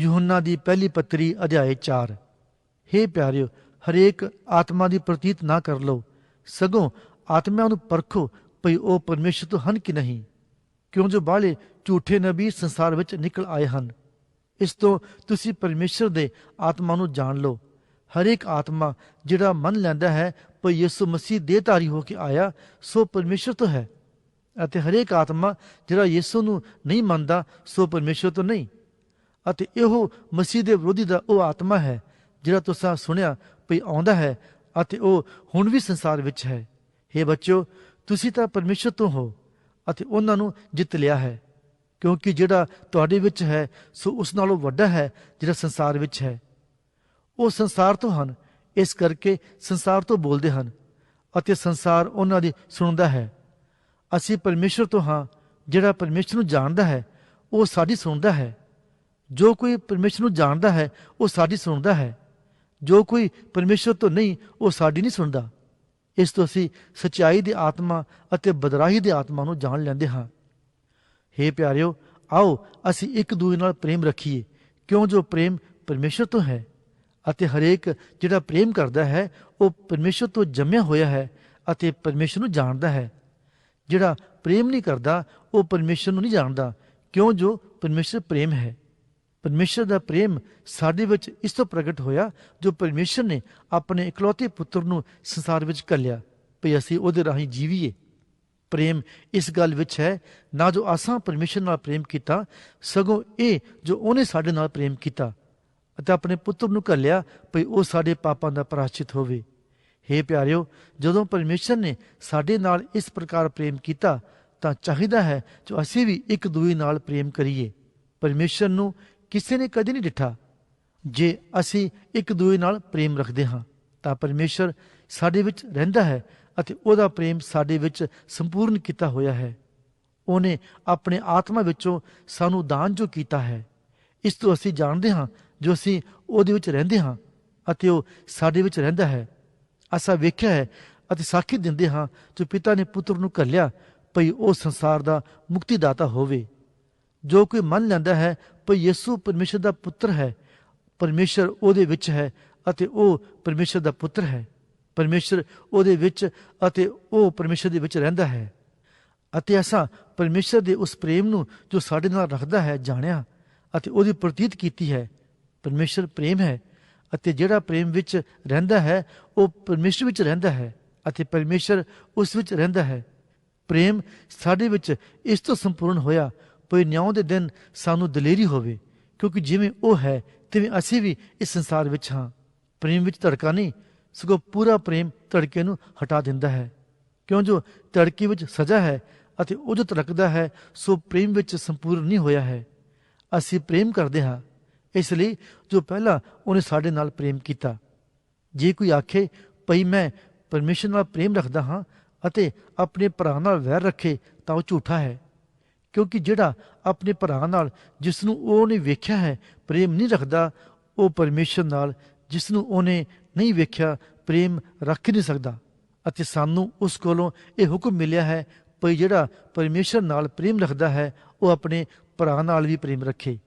ਯੂਹੰਨਾ ਦੀ ਪਹਿਲੀ ਪੱਤਰੀ ਅਧਿਆਏ 4 ਹੇ ਪਿਆਰਿਓ, ਹਰੇਕ ਆਤਮਾ ਦੀ ਪ੍ਰਤੀਤ ਨਾ ਕਰ ਲਓ। ਸਗੋਂ ਆਤਮਿਆਂ ਨੂੰ ਪਰਖੋ ਭਈ ਉਹ ਪਰਮੇਸ਼ਰ ਤੋਂ ਹਨ ਕਿ ਨਹੀਂ। ਕਿਉਂ ਜੋ ਬਾਹਲੇ ਝੂਠੇ ਨਬੀ ਸੰਸਾਰ ਵਿੱਚ ਨਿਕਲ ਆਏ ਹਨ। ਇਸ ਤੋਂ ਤੁਸੀਂ ਪਰਮੇਸ਼ਰ ਦੇ ਆਤਮਾ ਨੂੰ ਜਾਣ ਲਓ। ਹਰੇਕ ਆਤਮਾ ਜਿਹੜਾ ਮੰਨ ਲੈਂਦਾ ਹੈ ਭਈ ਯਿਸੂ ਮਸੀਹ ਦੇ ਧਾਰੀ ਹੋ ਕੇ ਆਇਆ, ਸੋ ਪਰਮੇਸ਼ਰ ਤੋਂ ਹੈ। ਅਤੇ ਹਰੇਕ ਆਤਮਾ ਜਿਹੜਾ ਯਿਸੂ ਨੂੰ ਨਹੀਂ ਮੰਨਦਾ, ਸੋ ਪਰਮੇਸ਼ਰ ਤੋਂ ਨਹੀਂ। ਅਤੇ ਇਹੋ ਮਸੀਹ ਦੇ ਵਿਰੋਧੀ ਦਾ ਉਹ ਆਤਮਾ ਹੈ, ਜਿਹੜਾ ਤੁਸੀਂ ਸੁਣਿਆ ਭਈ ਆਉਂਦਾ ਹੈ ਅਤੇ ਉਹ ਹੁਣ ਵੀ ਸੰਸਾਰ ਵਿੱਚ ਹੈ। हे ਬੱਚਿਓ, ਤੁਸੀਂ ਤਾਂ ਪਰਮੇਸ਼ਰ ਤੋਂ ਹੋ ਅਤੇ ਉਹਨਾਂ ਨੂੰ ਜਿੱਤ ਲਿਆ ਹੈ, ਕਿਉਂਕਿ ਜਿਹੜਾ ਤੁਹਾਡੇ ਵਿੱਚ ਹੈ, ਸੋ ਉਸ ਨਾਲੋਂ ਵੱਡਾ ਹੈ ਜਿਹੜਾ ਸੰਸਾਰ ਵਿੱਚ ਹੈ। ਉਹ ਸੰਸਾਰ ਤੋਂ ਹਨ, ਇਸ ਕਰਕੇ ਸੰਸਾਰ ਤੋਂ ਬੋਲਦੇ ਹਨ ਅਤੇ ਸੰਸਾਰ ਉਹਨਾਂ ਦੀ ਸੁਣਦਾ ਹੈ। ਅਸੀਂ ਪਰਮੇਸ਼ਰ ਤੋਂ ਹਾਂ, ਜਿਹੜਾ ਪਰਮੇਸ਼ਰ ਨੂੰ ਜਾਣਦਾ ਹੈ, ਉਹ ਸਾਡੀ ਸੁਣਦਾ ਹੈ। ਜੋ ਕੋਈ ਪਰਮੇਸ਼ਰ ਨੂੰ ਜਾਣਦਾ ਹੈ, ਉਹ ਸਾਡੀ ਸੁਣਦਾ ਹੈ। ਜੋ ਕੋਈ ਪਰਮੇਸ਼ਰ ਤੋਂ ਨਹੀਂ, ਉਹ ਸਾਡੀ ਨਹੀਂ ਸੁਣਦਾ। ਇਸ ਤੋਂ ਅਸੀਂ ਸਚਾਈ ਦੀ ਆਤਮਾ ਅਤੇ ਬਦਰਾਹੀ ਦੀ ਆਤਮਾ ਨੂੰ ਜਾਣ ਲੈਂਦੇ ਹਾਂ। ਹੇ ਪਿਆਰਿਓ, ਆਓ ਅਸੀਂ ਇੱਕ ਦੂਜੇ ਨਾਲ ਪ੍ਰੇਮ ਰੱਖੀਏ। ਕਿਉਂ ਜੋ ਪ੍ਰੇਮ ਪਰਮੇਸ਼ਰ ਤੋਂ ਹੈ ਅਤੇ ਹਰੇਕ ਜਿਹੜਾ ਪ੍ਰੇਮ ਕਰਦਾ ਹੈ, ਉਹ ਪਰਮੇਸ਼ਰ ਤੋਂ ਜੰਮਿਆ ਹੋਇਆ ਹੈ ਅਤੇ ਪਰਮੇਸ਼ਰ ਨੂੰ ਜਾਣਦਾ ਹੈ। ਜਿਹੜਾ ਪ੍ਰੇਮ ਨਹੀਂ ਕਰਦਾ, ਉਹ ਪਰਮੇਸ਼ਰ ਨੂੰ ਨਹੀਂ ਜਾਣਦਾ। ਕਿਉਂ ਜੋ ਪਰਮੇਸ਼ਰ ਪ੍ਰੇਮ ਹੈ। ਪਰਮੇਸ਼ਰ ਦਾ ਪ੍ਰੇਮ ਸਾਡੇ ਵਿੱਚ ਇਸ ਤੋਂ ਪ੍ਰਗਟ ਹੋਇਆ, ਜੋ ਪਰਮੇਸ਼ਰ ਨੇ ਆਪਣੇ ਇਕਲੌਤੇ ਪੁੱਤਰ ਨੂੰ ਸੰਸਾਰ ਵਿੱਚ ਘੱਲਿਆ, ਭਈ ਅਸੀਂ ਉਹਦੇ ਰਾਹੀਂ ਜੀਵੀਏ। ਪ੍ਰੇਮ ਇਸ ਗੱਲ ਵਿੱਚ ਹੈ, ਨਾ ਜੋ ਆਸਾਂ ਪਰਮੇਸ਼ਰ ਨਾਲ ਪ੍ਰੇਮ ਕੀਤਾ, ਸਗੋਂ ਇਹ ਜੋ ਉਹਨੇ ਸਾਡੇ ਨਾਲ ਪ੍ਰੇਮ ਕੀਤਾ ਅਤੇ ਆਪਣੇ ਪੁੱਤਰ ਨੂੰ ਘੱਲਿਆ, ਭਈ ਉਹ ਸਾਡੇ ਪਾਪਾਂ ਦਾ ਪ੍ਰਾਸ਼ਚਿਤ ਹੋਵੇ। ਹੇ ਪਿਆਰਿਓ, ਜਦੋਂ ਪਰਮੇਸ਼ਰ ਨੇ ਸਾਡੇ ਨਾਲ ਇਸ ਪ੍ਰਕਾਰ ਪ੍ਰੇਮ ਕੀਤਾ, ਤਾਂ ਚਾਹੀਦਾ ਹੈ ਜੋ ਅਸੀਂ ਵੀ ਇੱਕ ਦੂਜੇ ਨਾਲ ਪ੍ਰੇਮ ਕਰੀਏ। ਪਰਮੇਸ਼ਰ ਨੂੰ ਕਿਸੇ ਨੇ ਕਦੇ ਨਹੀਂ ਡਿੱਠਾ। ਜੇ ਅਸੀਂ ਇੱਕ ਦੂਜੇ ਨਾਲ ਪ੍ਰੇਮ ਰੱਖਦੇ ਹਾਂ, ਤਾਂ ਪਰਮੇਸ਼ਰ ਸਾਡੇ ਵਿੱਚ ਰਹਿੰਦਾ ਹੈ ਅਤੇ ਉਹਦਾ ਪ੍ਰੇਮ ਸਾਡੇ ਵਿੱਚ ਸੰਪੂਰਨ ਕੀਤਾ ਹੋਇਆ ਹੈ। ਉਹਨੇ ਆਪਣੇ ਆਤਮਾ ਵਿੱਚੋਂ ਸਾਨੂੰ ਦਾਨ ਜੋ ਕੀਤਾ ਹੈ, ਇਸ ਤੋਂ ਅਸੀਂ ਜਾਣਦੇ ਹਾਂ ਜੋ ਅਸੀਂ ਉਹਦੇ ਵਿੱਚ ਰਹਿੰਦੇ ਹਾਂ ਅਤੇ ਉਹ ਸਾਡੇ ਵਿੱਚ ਰਹਿੰਦਾ ਹੈ। ਅਸਾਂ ਵੇਖਿਆ ਹੈ ਅਤੇ ਸਾਖੀ ਦਿੰਦੇ ਹਾਂ ਜੋ ਪਿਤਾ ਨੇ ਪੁੱਤਰ ਨੂੰ ਘੱਲਿਆ ਭਈ ਉਹ ਸੰਸਾਰ ਦਾ ਮੁਕਤੀਦਾਤਾ ਹੋਵੇ। ਜੋ ਕੋਈ ਮੰਨ ਲੈਂਦਾ ਹੈ ਭਈ ਯਿਸੂ ਪਰਮੇਸ਼ਰ ਦਾ ਪੁੱਤਰ ਹੈ, ਪਰਮੇਸ਼ਰ ਉਹਦੇ ਵਿੱਚ ਹੈ ਅਤੇ ਉਹ ਪਰਮੇਸ਼ਰ ਦਾ ਪੁੱਤਰ ਹੈ। ਪਰਮੇਸ਼ਰ ਉਹਦੇ ਵਿੱਚ ਅਤੇ ਉਹ ਪਰਮੇਸ਼ਰ ਦੇ ਵਿੱਚ ਰਹਿੰਦਾ ਹੈ। ਅਤੇ ਅਸਾਂ ਪਰਮੇਸ਼ਰ ਦੇ ਉਸ ਪ੍ਰੇਮ ਨੂੰ ਜੋ ਸਾਡੇ ਨਾਲ ਰੱਖਦਾ ਹੈ ਜਾਣਿਆ ਅਤੇ ਉਹਦੀ ਪ੍ਰਤੀਤ ਕੀਤੀ ਹੈ। ਪਰਮੇਸ਼ਰ ਪ੍ਰੇਮ ਹੈ ਅਤੇ ਜਿਹੜਾ ਪ੍ਰੇਮ ਵਿੱਚ ਰਹਿੰਦਾ ਹੈ, ਉਹ ਪਰਮੇਸ਼ਰ ਵਿੱਚ ਰਹਿੰਦਾ ਹੈ ਅਤੇ ਪਰਮੇਸ਼ਰ ਉਸ ਵਿੱਚ ਰਹਿੰਦਾ ਹੈ। ਪ੍ਰੇਮ ਸਾਡੇ ਵਿੱਚ ਇਸ ਤੋਂ ਸੰਪੂਰਨ ਹੋਇਆ ਭਈ ਨਿਆਂ ਦੇ ਦਿਨ ਸਾਨੂੰ ਦਲੇਰੀ ਹੋਵੇ, ਕਿਉਂਕਿ ਜਿਵੇਂ ਉਹ ਹੈ, ਤਿਵੇਂ ਅਸੀਂ ਵੀ ਇਸ ਸੰਸਾਰ ਵਿੱਚ ਹਾਂ। ਪ੍ਰੇਮ ਵਿੱਚ ਧੜਕਾ ਨਹੀਂ, ਸਗੋਂ ਪੂਰਾ ਪ੍ਰੇਮ ਧੜਕੇ ਨੂੰ ਹਟਾ ਦਿੰਦਾ ਹੈ। ਕਿਉਂ ਜੋ ਧੜਕੇ ਵਿੱਚ ਸਜ਼ਾ ਹੈ ਅਤੇ ਉਹ ਜੋ ਧੜਕਦਾ ਹੈ, ਸੋ ਪ੍ਰੇਮ ਵਿੱਚ ਸੰਪੂਰਨ ਨਹੀਂ ਹੋਇਆ ਹੈ। ਅਸੀਂ ਪ੍ਰੇਮ ਕਰਦੇ ਹਾਂ, ਇਸ ਲਈ ਜੋ ਪਹਿਲਾਂ ਉਹਨੇ ਸਾਡੇ ਨਾਲ ਪ੍ਰੇਮ ਕੀਤਾ। ਜੇ ਕੋਈ ਆਖੇ, ਭਈ ਮੈਂ ਪਰਮੇਸ਼ਰ ਨਾਲ ਪ੍ਰੇਮ ਰੱਖਦਾ ਹਾਂ ਅਤੇ ਆਪਣੇ ਭਰਾ ਨਾਲ ਵੈਰ ਰੱਖੇ ਤਾਂ ਉਹ ਝੂਠਾ ਹੈ। ਕਿਉਂਕਿ ਜਿਹੜਾ ਆਪਣੇ ਭਰਾ ਨਾਲ ਜਿਸ ਨੂੰ ਉਹਨੇ ਵੇਖਿਆ ਹੈ, ਪ੍ਰੇਮ ਨਹੀਂ ਰੱਖਦਾ, ਉਹ ਪਰਮੇਸ਼ਰ ਨਾਲ ਜਿਸ ਨੂੰ ਉਹਨੇ ਨਹੀਂ ਵੇਖਿਆ, ਪ੍ਰੇਮ ਰੱਖ ਹੀ ਨਹੀਂ ਸਕਦਾ। ਅਤੇ ਸਾਨੂੰ ਉਸ ਕੋਲੋਂ ਇਹ ਹੁਕਮ ਮਿਲਿਆ ਹੈ, ਭਈ ਜਿਹੜਾ ਪਰਮੇਸ਼ਰ ਨਾਲ ਪ੍ਰੇਮ ਰੱਖਦਾ ਹੈ, ਉਹ ਆਪਣੇ ਭਰਾ ਨਾਲ ਵੀ ਪ੍ਰੇਮ ਰੱਖੇ।